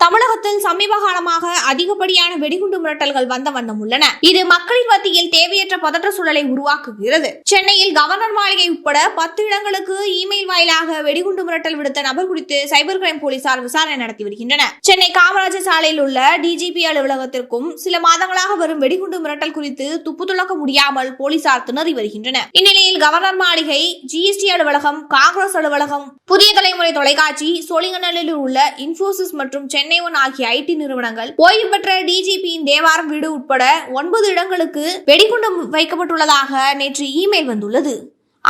தமிழகத்தில் சமீப காலமாக அதிகப்படியான வெடிகுண்டு மிரட்டல்கள் வந்த வண்ணம் உள்ளன. இது மக்களின் மத்தியில் தேவையற்ற பதற்ற சூழலை உருவாக்குகிறது. சென்னையில் கவர்னர் மாளிகை உட்பட பத்து இடங்களுக்கு இமெயில் வாயிலாக வெடிகுண்டு மிரட்டல் விடுத்த நபர் குறித்து சைபர் கிரைம் போலீசார் விசாரணை நடத்தி வருகின்றனர். சென்னை காமராஜர் சாலையில் உள்ள டிஜிபி அலுவலகத்திற்கும் சில மாதங்களாக வரும் வெடிகுண்டு மிரட்டல் குறித்து துப்பு துளக்க முடியாமல் போலீசார் திணறி வருகின்றனர். இந்நிலையில் கவர்னர் மாளிகை ஜிஎஸ்டி அலுவலகம் காங்கிரஸ் அலுவலகம் புதிய தலைமுறை தொலைக்காட்சி சோழிங்கநல்லூரில் உள்ள இன்போசிஸ் மற்றும் சென்னை ஒன் ஆகிய ஐடி நிறுவனங்கள் ஓய்வு பெற்ற டிஜிபியின் தேவாரம் வீடு உட்பட ஒன்பது இடங்களுக்கு வெடிகுண்டு வைக்கப்பட்டுள்ளதாக நேற்று இமெயில் வந்துள்ளது.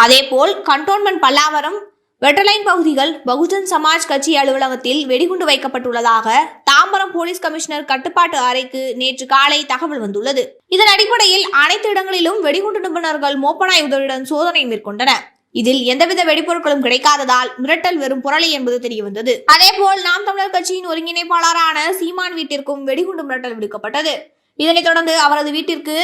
அதேபோல் கண்டோன்மெண்ட் பல்லாவரம் வெட்டலைன் பகுதிகள் பகுஜன் சமாஜ் கட்சி அலுவலகத்தில் வெடிகுண்டு வைக்கப்பட்டுள்ளதாக தாம்பரம் போலீஸ் கமிஷனர் கட்டுப்பாட்டு அறைக்கு நேற்று காலை தகவல் வந்துள்ளது. இதன் அடிப்படையில் அனைத்து இடங்களிலும் வெடிகுண்டு நிபுணர்கள் மோப்பனாய் உதவியுடன் சோதனை மேற்கொண்டனர். இதில் எந்தவித வெடிப்பொருட்களும் கிடைக்காததால் மிரட்டல் வெறும் புரளி என்பது தெரிய வந்தது அதேபோல் நாம் தமிழர் கட்சியின் ஒருங்கிணைப்பாளரான சீமான் வீட்டிற்கும் வெடிகுண்டு மிரட்டல் விடுக்கப்பட்டது. இதனைத் தொடர்ந்து அவரது வீட்டிற்கு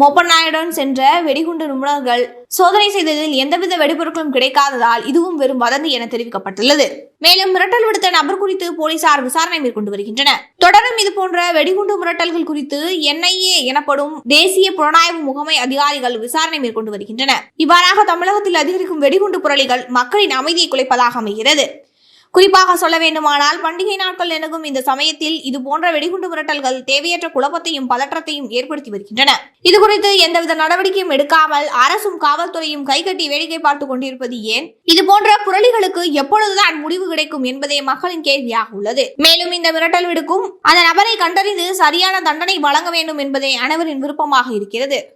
மொப்பநாயுடன் சென்ற வெடிகுண்டு நிபுணர்கள் சோதனை செய்ததில் எந்தவித வெடிபொருட்களும் கிடைக்காததால் இதுவும் வெறும் வதந்தி என தெரிவிக்கப்பட்டுள்ளது. மேலும் மிரட்டல் விடுத்த நபர் குறித்து போலீசார் விசாரணை மேற்கொண்டு வருகின்றனர். தொடரும் இது போன்ற வெடிகுண்டு மிரட்டல்கள் குறித்து என்ஐஏ எனப்படும் தேசிய புலனாய்வு முகமை அதிகாரிகள் விசாரணை மேற்கொண்டு வருகின்றனர். இவ்வாறாக தமிழகத்தில் அதிகரிக்கும் வெடிகுண்டு புரளிகள் மக்களின் அமைதியை குலைப்பதாக அமைகிறது. குறிப்பாக சொல்ல வேண்டுமானால் பண்டிகை நாட்கள் எனகும் இந்த சமயத்தில் இது போன்ற வெடிகுண்டு மிரட்டல்கள் தேவையற்ற குழப்பத்தையும் பதற்றத்தையும் ஏற்படுத்தி வருகின்றன. இது குறித்து எந்தவித நடவடிக்கையும் எடுக்காமல் அரசும் காவல்துறையும் கைகட்டி வேடிக்கை பார்த்துக் கொண்டிருப்பது ஏன்? இது போன்ற புரளிகளுக்கு எப்பொழுதுதான் முடிவு கிடைக்கும் என்பதே மக்களின் கேள்வியாக உள்ளது. மேலும் இந்த மிரட்டல் விடுக்கும் அந்த நபரை கண்டறிந்து சரியான தண்டனை வழங்க வேண்டும் என்பதே அனைவரின் விருப்பமாக இருக்கிறது.